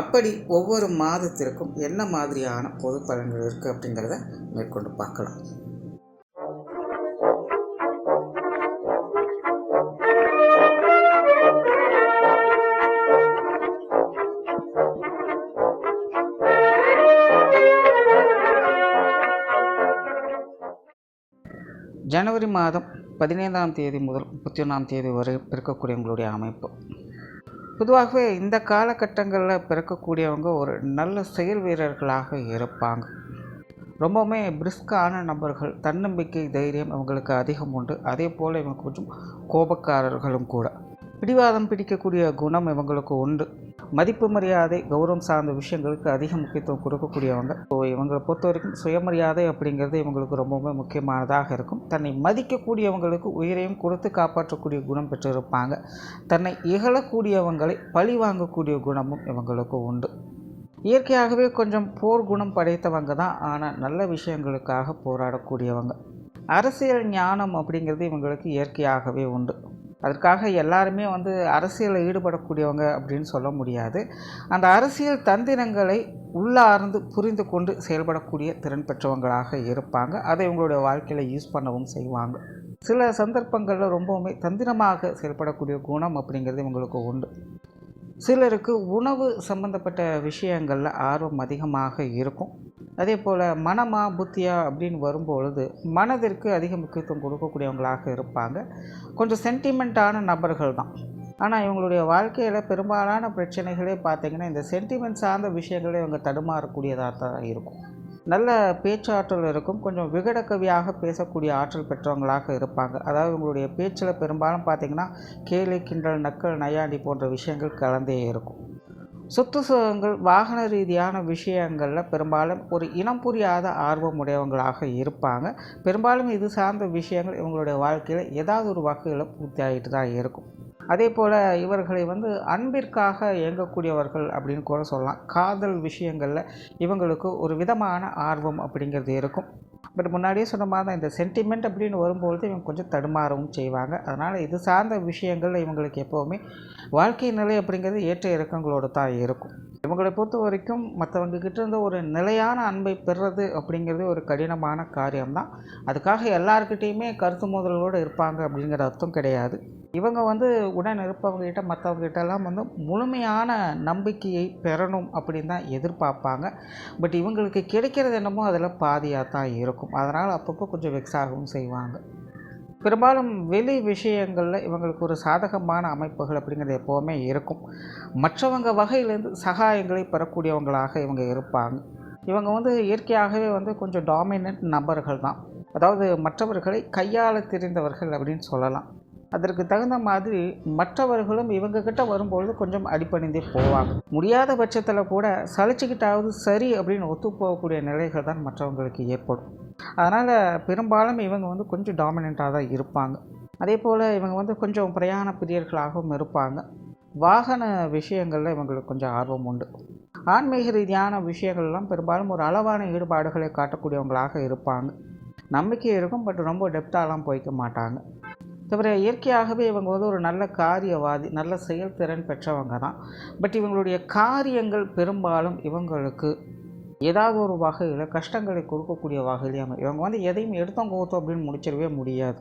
அப்படி ஒவ்வொரு மாதத்திற்கும் என்ன மாதிரியான பொது பலன்கள் இருக்குது அப்படிங்கிறத மேற்கொண்டு பார்க்கலாம். ஜனவரி மாதம் பதினைந்தாம் தேதி முதல் முப்பத்தி ஒன்றாம் தேதி வரை இருக்கக்கூடியவங்களுடைய அமைப்பு. பொதுவாகவே இந்த காலகட்டங்களில் பிறக்கக்கூடியவங்க ஒரு நல்ல செயல் வீரர்களாக இருப்பாங்க. ரொம்பவுமே பிரிஸ்கான நபர்கள் தன்னம்பிக்கை தைரியம் இவங்களுக்கு அதிகம் உண்டு. அதே போல் இவங்க கொஞ்சம் கோபக்காரர்களும் கூட. பிடிவாதம் பிடிக்கக்கூடிய குணம் இவங்களுக்கு உண்டு. மதிப்பு மரியாதை கௌரவம் சார்ந்த விஷயங்களுக்கு அதிக முக்கியத்துவம் கொடுக்கக்கூடியவங்க. ஸோ இவங்களை பொறுத்த வரைக்கும் சுயமரியாதை அப்படிங்கிறது இவங்களுக்கு ரொம்பவுமே முக்கியமானதாக இருக்கும். தன்னை மதிக்கக்கூடியவங்களுக்கு உயிரையும் கொடுத்து காப்பாற்றக்கூடிய குணம் பெற்றிருப்பாங்க. தன்னை இகழக்கூடியவங்களை பழி வாங்கக்கூடிய குணமும் இவங்களுக்கு உண்டு. இயற்கையாகவே கொஞ்சம் போர் குணம் படைத்தவங்க தான் ஆனால் நல்ல விஷயங்களுக்காக போராடக்கூடியவங்க. அரசியல் ஞானம் அப்படிங்கிறது இவங்களுக்கு இயற்கையாகவே உண்டு. அதற்காக எல்லாருமே வந்து அரசியலில் ஈடுபடக்கூடியவங்க அப்படின்னு சொல்ல முடியாது. அந்த அரசியல் தந்திரங்களை உள்ளார்ந்து புரிந்து கொண்டு செயல்படக்கூடிய திறன் பெற்றவங்களாக இருப்பாங்க. அதை இவங்களுடைய வாழ்க்கையில் யூஸ் பண்ணவும் செய்வாங்க. சில சந்தர்ப்பங்களில் ரொம்பவுமே தந்திரமாக செயல்படக்கூடிய குணம் அப்படிங்கிறது இவங்களுக்கு உண்டு. சிலருக்கு உணவு சம்பந்தப்பட்ட விஷயங்களில் ஆர்வம் அதிகமாக இருக்கும். அதே போல் மனமா புத்தியா அப்படின்னு வரும்பொழுது மனதிற்கு அதிக முக்கியத்துவம் கொடுக்கக்கூடியவங்களாக இருப்பாங்க. கொஞ்சம் சென்டிமெண்ட்டான நபர்கள் தான். ஆனால் இவங்களுடைய வாழ்க்கையில் பெரும்பாலான பிரச்சனைகளே பார்த்திங்கன்னா இந்த சென்டிமெண்ட் சார்ந்த விஷயங்களே இவங்க தடுமாறக்கூடியதாக தான் இருக்கும். நல்ல பேச்சாற்றல் இருக்கும். கொஞ்சம் விகடக்கவியாக பேசக்கூடிய ஆற்றல் பெற்றவங்களாக இருப்பாங்க. அதாவது இவங்களுடைய பேச்சில் பெரும்பாலும் பார்த்திங்கன்னா கேலி கிண்டல் நக்கல் நையாண்டி போன்ற விஷயங்கள் கலந்தே இருக்கும். சொத்து சுகங்கள் வாகன ரீதியான விஷயங்களில் பெரும்பாலும் ஒரு இனம் புரியாத ஆர்வம் உடையவங்களாக இருப்பாங்க. பெரும்பாலும் இது சார்ந்த விஷயங்கள் இவங்களுடைய வாழ்க்கையில் ஏதாவது ஒரு வகையில் பூர்த்தி ஆகிட்டு தான் இருக்கும். அதே போல் இவர்களை வந்து அன்பிற்காக இயங்கக்கூடியவர்கள் அப்படின்னு கூட சொல்லலாம். காதல் விஷயங்களில் இவங்களுக்கு ஒரு விதமான ஆர்வம் அப்படிங்கிறது இருக்கும். பட் முன்னாடியே சொன்ன மாதிரி தான் இந்த சென்டிமெண்ட் அப்படின்னு வரும்பொழுது இவங்க கொஞ்சம் தடுமாறவும் செய்வாங்க. அதனால் இது சார்ந்த விஷயங்கள் இவங்களுக்கு எப்போவுமே வாழ்க்கை நிலை அப்படிங்கிறது ஏற்ற இறக்கங்களோடு தான் இருக்கும். இவங்களை பொறுத்த வரைக்கும் மற்றவங்க கிட்ட ஒரு நிலையான அன்பை பெறுறது அப்படிங்கிறது ஒரு கடினமான காரியம்தான். அதுக்காக எல்லாருக்கிட்டேயுமே கருத்து முதல்களோடு இருப்பாங்க அப்படிங்கிற அர்த்தம் கிடையாது. இவங்க வந்து உடன் இருப்பவங்ககிட்ட மற்றவங்ககிட்டலாம் வந்து முழுமையான நம்பிக்கையை பெறணும் அப்படின்னு தான் எதிர்பார்ப்பாங்க. பட் இவங்களுக்கு கிடைக்கிறது என்னமோ அதில் பாதியாக தான் இருக்கும். அதனால் அப்பப்போ கொஞ்சம் வெக்ஸ் ஆகவும் செய்வாங்க. பெரும்பாலும் வெளி விஷயங்களில் இவங்களுக்கு ஒரு சாதகமான அமைப்புகள் அப்படிங்கிறது எப்போவுமே இருக்கும். மற்றவங்க வகையிலேருந்து சகாயங்களை பெறக்கூடியவங்களாக இவங்க இருப்பாங்க. இவங்க வந்து இயற்கையாகவே வந்து கொஞ்சம் டாமினன்ட் நபர்கள் தான். அதாவது மற்றவர்களை கையாள தெரிந்தவர்கள் அப்படின்னு சொல்லலாம். அதற்கு தகுந்த மாதிரி மற்றவர்களும் இவங்கக்கிட்ட வரும்பொழுது கொஞ்சம் அடிப்பணிந்தே போவாங்க. முடியாத பட்சத்தில் கூட சளிச்சுக்கிட்டாவது சரி அப்படின்னு ஒத்து போகக்கூடிய நிலைகள் தான் மற்றவங்களுக்கு ஏற்படும். அதனால் பெரும்பாலும் இவங்க வந்து கொஞ்சம் டாமினண்ட்டாக தான் இருப்பாங்க. அதே போல் இவங்க வந்து கொஞ்சம் பிரயாண பிரியர்களாகவும் இருப்பாங்க. வாகன விஷயங்களில் இவங்களுக்கு கொஞ்சம் ஆர்வம் உண்டு. ஆன்மீக ரீதியான விஷயங்கள்லாம் பெரும்பாலும் ஒரு அளவான ஈடுபாடுகளை காட்டக்கூடியவங்களாக இருப்பாங்க. நம்பிக்கை இருக்கும் பட் ரொம்ப டெப்த்தாலாம் போய்க்க மாட்டாங்க. தவிர இயற்கையாகவே இவங்க வந்து ஒரு நல்ல காரியவாதி நல்ல செயல்திறன் பெற்றவங்க தான். பட் இவங்களுடைய காரியங்கள் பெரும்பாலும் இவங்களுக்கு ஏதாவது ஒரு வகையில் கஷ்டங்களை கொடுக்கக்கூடிய வகையிலேயே இவங்க வந்து எதையும் எடுத்தோம் கோத்தோம் அப்படின்னு முடிச்சிடவே முடியாது.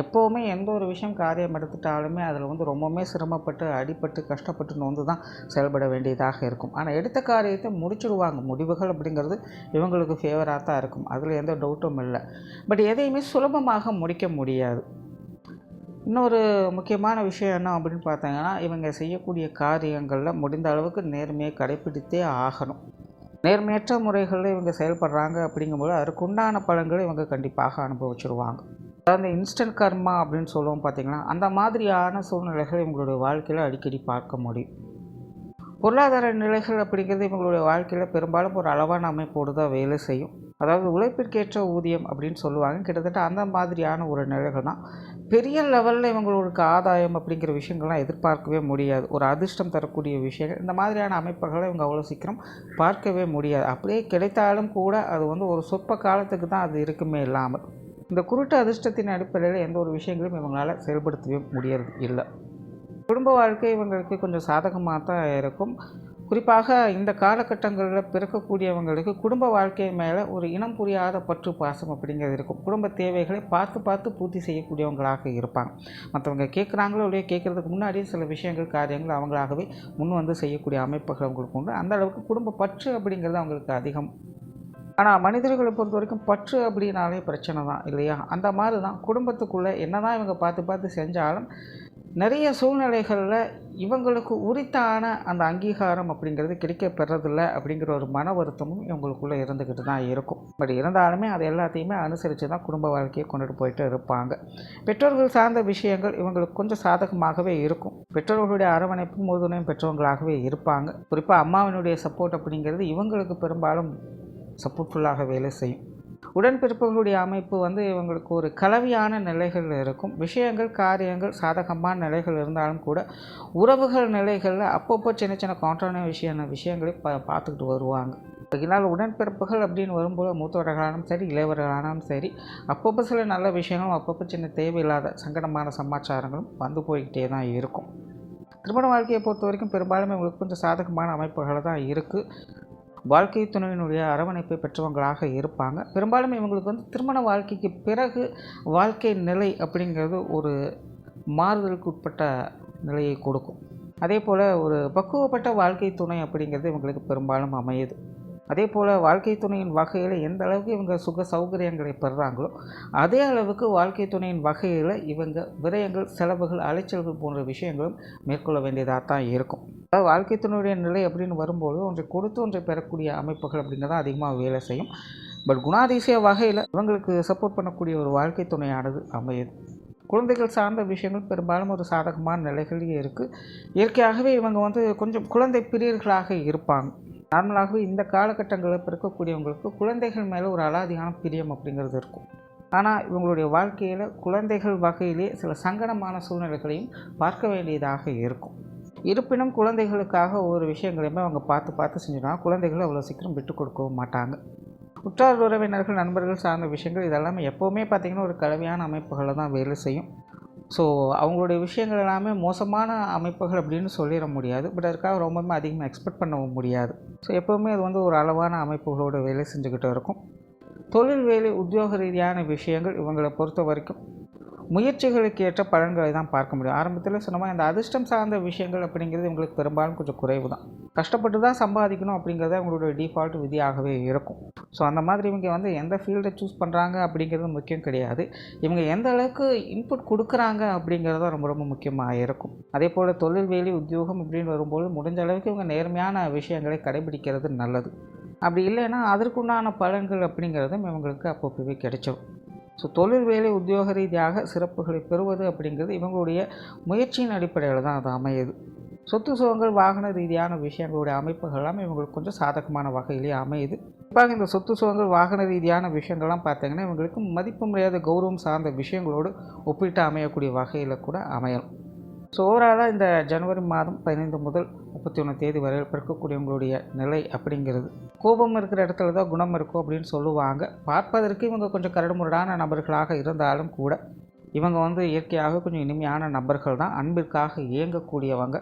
எப்போவுமே எந்த ஒரு விஷயம் காரியம் எடுத்துட்டாலுமே அதில் வந்து ரொம்பவுமே சிரமப்பட்டு அடிப்பட்டு கஷ்டப்பட்டு வந்து தான் செயல்பட வேண்டியதாக இருக்கும். ஆனால் எடுத்த காரியத்தை முடிச்சிடுவாங்க. முடிவுகள் அப்படிங்கிறது இவங்களுக்கு ஃபேவராக தான் இருக்கும். அதில் எந்த டவுட்டும் இல்லை. பட் எதையுமே சுலபமாக முடிக்க முடியாது. இன்னொரு முக்கியமான விஷயம் என்ன அப்படின்னு பார்த்தீங்கன்னா இவங்க செய்யக்கூடிய காரியங்களில் முடிந்த அளவுக்கு நேர்மையை கடைப்பிடித்தே ஆகணும். நேர்மையற்ற முறைகளில் இவங்க செயல்படுறாங்க அப்படிங்கும்போது அதற்குண்டான பலன்களை இவங்க கண்டிப்பாக அனுபவிச்சிருவாங்க. அதாவது இன்ஸ்டன்ட் கர்மா அப்படின்னு சொல்லுவோம் பார்த்திங்கன்னா அந்த மாதிரியான சூழ்நிலைகள் இவங்களுடைய வாழ்க்கையில் அடிக்கடி பார்க்க முடியும். பொருளாதார நிலைகள் அப்படிங்கிறது இவங்களுடைய வாழ்க்கையில் பெரும்பாலும் ஒரு அளவான அமைப்போடு தான் வேலை செய்யும். அதாவது உழைப்பிற்கேற்ற ஊதியம் அப்படின்னு சொல்லுவாங்க. கிட்டத்தட்ட அந்த மாதிரியான ஒரு நிலைகள் தான் பெரிய லெவலில் இவங்களுக்கு ஆதாயம் அப்படிங்கிற விஷயங்கள்லாம் எதிர்பார்க்கவே முடியாது. ஒரு அதிர்ஷ்டம் தரக்கூடிய விஷயங்கள். இந்த மாதிரியான அமைப்புகளை இவங்க அவ்வளோ சீக்கிரம் பார்க்கவே முடியாது. அப்படியே கிடைத்தாலும் கூட அது வந்து ஒரு சொற்ப காலத்துக்கு தான் அது இருக்குமே இல்லாமல். இந்த குருட்டு அதிர்ஷ்டத்தின் அடிப்படையில் எந்த ஒரு விஷயங்களையும் இவங்களால் செயல்படுத்தவே முடியறது இல்லை. குடும்ப வாழ்க்கை இவங்களுக்கு கொஞ்சம் சாதகமாக தான் இருக்கும். குறிப்பாக இந்த காலகட்டங்களில் பிறக்கக்கூடியவங்களுக்கு குடும்ப வாழ்க்கை மேலே ஒரு இனம் புரியாத பற்று பாசம் அப்படிங்கிறது இருக்கும். குடும்ப தேவைகளை பார்த்து பார்த்து பூர்த்தி செய்யக்கூடியவங்களாக இருப்பாங்க. மற்றவங்க கேட்குறாங்களோ இல்லையோ கேட்குறதுக்கு முன்னாடியே சில விஷயங்கள் காரியங்கள் அவங்களாகவே முன் வந்து செய்யக்கூடிய அமைப்புகள் அவங்களுக்கு உண்டு. அந்த அளவுக்கு குடும்ப பற்று அப்படிங்கிறது அவங்களுக்கு அதிகம். ஆனால் மனிதர்களை பொறுத்த வரைக்கும் பற்று அப்படின்னாலே பிரச்சனை தான் இல்லையா? அந்த மாதிரி தான் குடும்பத்துக்குள்ளே என்ன தான் இவங்க பார்த்து பார்த்து செஞ்சாலும் நிறைய சூழ்நிலைகளில் இவங்களுக்கு உரித்தான அந்த அங்கீகாரம் அப்படிங்கிறது கிடைக்க பெறதில்லை அப்படிங்கிற ஒரு மன வருத்தமும் இவங்களுக்குள்ளே இருந்துக்கிட்டு தான் இருக்கும். பட் இருந்தாலுமே அது எல்லாத்தையுமே அனுசரித்து தான் குடும்ப வாழ்க்கையை கொண்டுட்டு போயிட்டு இருப்பாங்க. பெற்றோர்கள் சார்ந்த விஷயங்கள் இவங்களுக்கு கொஞ்சம் சாதகமாகவே இருக்கும். பெற்றோர்களுடைய அரவணைப்பும் உறுதுணையும் பெற்றவங்களாகவே இருப்பாங்க. குறிப்பாக அம்மாவினுடைய சப்போர்ட் அப்படிங்கிறது இவங்களுக்கு பெரும்பாலும் சப்போர்ட்ஃபுல்லாக வேலை செய்யும். உடன்பிறப்புகளுடைய அமைப்பு வந்து இவங்களுக்கு ஒரு கலவையான நிலைகள் இருக்கும். விஷயங்கள் காரியங்கள் சாதகமான நிலைகள் இருந்தாலும் கூட உறவுகள் நிலைகளில் அப்பப்போ சின்ன சின்ன கான்ட்ரான விஷயான விஷயங்களை பா பார்த்துக்கிட்டு வருவாங்க. இதனால் உடன்பிறப்புகள் அப்படின்னு வரும்போது மூத்தவர்களானாலும் சரி இளையவர்களானாலும் சரி அப்பப்போ சில நல்ல விஷயங்களும் அப்பப்போ சின்ன தேவையில்லாத சங்கடமான சமாச்சாரங்களும் வந்து போய்கிட்டே தான் இருக்கும். திருமண வாழ்க்கையை பொறுத்த வரைக்கும் பெரும்பாலும் இவங்களுக்கு கொஞ்சம் சாதகமான அமைப்புகளை தான் இருக்குது வாழ்க்கை துணையினுடைய அரவணைப்பை பெற்றவங்களாக இருப்பாங்க. பெரும்பாலும் இவங்களுக்கு வந்து திருமண வாழ்க்கைக்கு பிறகு வாழ்க்கை நிலை அப்படிங்கிறது ஒரு மாறுதலுக்கு உட்பட்ட நிலையை கொடுக்கும். அதே போல் ஒரு பக்குவப்பட்ட வாழ்க்கை துணை அப்படிங்கிறது இவங்களுக்கு பெரும்பாலும் அமையுது. அதே போல் வாழ்க்கை துணையின் வகையில் எந்த அளவுக்கு இவங்க சுக சௌகரியங்களை பெறுறாங்களோ அதே அளவுக்கு வாழ்க்கை துணையின் வகையில் இவங்க விரயங்கள் செலவுகள் அலைச்சல்கள் போன்ற விஷயங்களும் மேற்கொள்ள வேண்டியதாக தான் இருக்கும். அதாவது வாழ்க்கை துணையுடைய நிலை அப்படின்னு வரும்போது ஒன்றை கொடுத்து ஒன்றை பெறக்கூடிய அமைப்புகள் அப்படிங்கிறது அதிகமாக வேலை செய்யும். பட் குணாதிசய வகையில் இவங்களுக்கு சப்போர்ட் பண்ணக்கூடிய ஒரு வாழ்க்கை துணையானது அமையுது. குழந்தைகள் சார்ந்த விஷயங்கள் பெரும்பாலும் ஒரு சாதகமான நிலைகள்லேயே இருக்குது இயற்கையாகவே இவங்க வந்து கொஞ்சம் குழந்தை பிரியர்களாக இருப்பாங்க. நார்மலாகவே இந்த காலகட்டங்களில் இருக்கக்கூடியவங்களுக்கு குழந்தைகள் மேலே ஒரு அலாதியான பிரியம் அப்படிங்கிறது இருக்கும். ஆனால் இவங்களுடைய வாழ்க்கையில் குழந்தைகள் வகையிலே சில சங்கடமான சூழ்நிலைகளையும் பார்க்க வேண்டியதாக இருக்கும். இருப்பினும் குழந்தைகளுக்காக ஒவ்வொரு விஷயங்களையுமே அவங்க பார்த்து பார்த்து செஞ்சுனா குழந்தைகளும் அவ்வளோ சீக்கிரம் விட்டு கொடுக்கவும் மாட்டாங்க. உற்றார் உறவினர்கள் நண்பர்கள் சார்ந்த விஷயங்கள் இதெல்லாமே எப்போவுமே பார்த்திங்கன்னா ஒரு கலவையான அமைப்புகளை தான் வேலை செய்யும். ஸோ அவங்களுடைய விஷயங்கள் எல்லாமே மோசமான அமைப்புகள் அப்படின்னு சொல்லிட முடியாது. பட் அதுக்காக ரொம்பவுமே அதிகமாக எக்ஸ்பெக்ட் பண்ணவும் முடியாது. ஸோ எப்போவுமே அது வந்து ஒரு அளவான அமைப்புகளோட வேலை செஞ்சுக்கிட்டு இருக்கும். தொழில் வேலை உத்தியோக ரீதியான விஷயங்கள் இவங்களை பொறுத்த வரைக்கும் முயற்சிகளுக்கு ஏற்ற பலன்களை தான் பார்க்க முடியும். ஆரம்பத்தில் சொன்ன இந்த அதிர்ஷ்டம் சார்ந்த விஷயங்கள் அப்படிங்கிறது இவங்களுக்கு பெரும்பாலும் கொஞ்சம் குறைவு தான். கஷ்டப்பட்டு தான் சம்பாதிக்கணும் அப்படிங்கிறது அவங்களோட டிஃபால்ட் விதியாகவே இருக்கும். ஸோ அந்த மாதிரி இவங்க வந்து எந்த ஃபீல்டை சூஸ் பண்ணுறாங்க அப்படிங்கிறது முக்கியம் கிடையாது. இவங்க எந்த அளவுக்கு இன்புட் கொடுக்குறாங்க அப்படிங்கிறது தான் ரொம்ப ரொம்ப முக்கியமாக இருக்கும். அதே போல் தொழில் வேலை உத்தியோகம் அப்படின்னு வரும்போது முடிஞ்ச அளவுக்கு இவங்க நேர்மையான விஷயங்களை கடைபிடிக்கிறது நல்லது. அப்படி இல்லைன்னா அதற்குண்டான பலன்கள் அப்படிங்கிறதும் இவங்களுக்கு அப்பப்போவே கிடைச்சிடும் ஸோ தொழில் வேலை உத்தியோக ரீதியாக சிறப்புகளை பெறுவது அப்படிங்கிறது இவங்களுடைய முயற்சியின் அடிப்படையில் தான் அது அமையுது. சொத்து சுகங்கள் வாகன ரீதியான விஷயங்களுடைய அமைப்புகள் எல்லாமே இவங்களுக்கு கொஞ்சம் சாதகமான வகையிலேயே அமையுது. குறிப்பாக இந்த சொத்து சுகங்கள் வாகன ரீதியான விஷயங்கள்லாம் பார்த்தீங்கன்னா இவங்களுக்கு மதிப்பு மரியாதை கௌரவம் சார்ந்த விஷயங்களோடு ஒப்பிட்டு அமையக்கூடிய வகையில் கூட அமையும் ஸோ ஓவராலாக இந்த ஜனவரி மாதம் பதினைந்து முதல் முப்பத்தி ஒன்று தேதி வரை பிறக்கக்கூடியவங்களுடைய நிலை அப்படிங்கிறது. கோபம் இருக்கிற இடத்துல தான் குணம் இருக்கும் அப்படின்னு சொல்லுவாங்க. பார்ப்பதற்கு இவங்க கொஞ்சம் கரடுமுரடான நபர்களாக இருந்தாலும் கூட இவங்க வந்து இயற்கையாக கொஞ்சம் இனிமையான நபர்கள் தான் அன்பிற்காக இயங்கக்கூடியவங்க.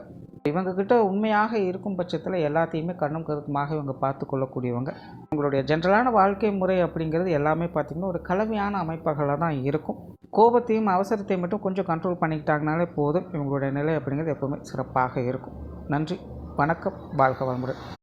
இவங்கக்கிட்ட உண்மையாக இருக்கும் பட்சத்தில் எல்லாத்தையுமே கண்ணும் கருத்துமாக இவங்க பார்த்து கொள்ளக்கூடியவங்க. உங்களுடைய ஜென்ரலான வாழ்க்கை முறை அப்படிங்கிறது எல்லாமே பார்த்திங்கன்னா ஒரு கலவையான அமைப்புகளாக தான் இருக்கும். கோபத்தையும் அவசரத்தையும் மட்டும் கொஞ்சம் கண்ட்ரோல் பண்ணிக்கிட்டாங்கனாலே போதும். இவங்களுடைய நிலை அப்படிங்கிறது எப்போவுமே சிறப்பாக இருக்கும். நன்றி. வணக்கம். வாழ்க வளமுடன்.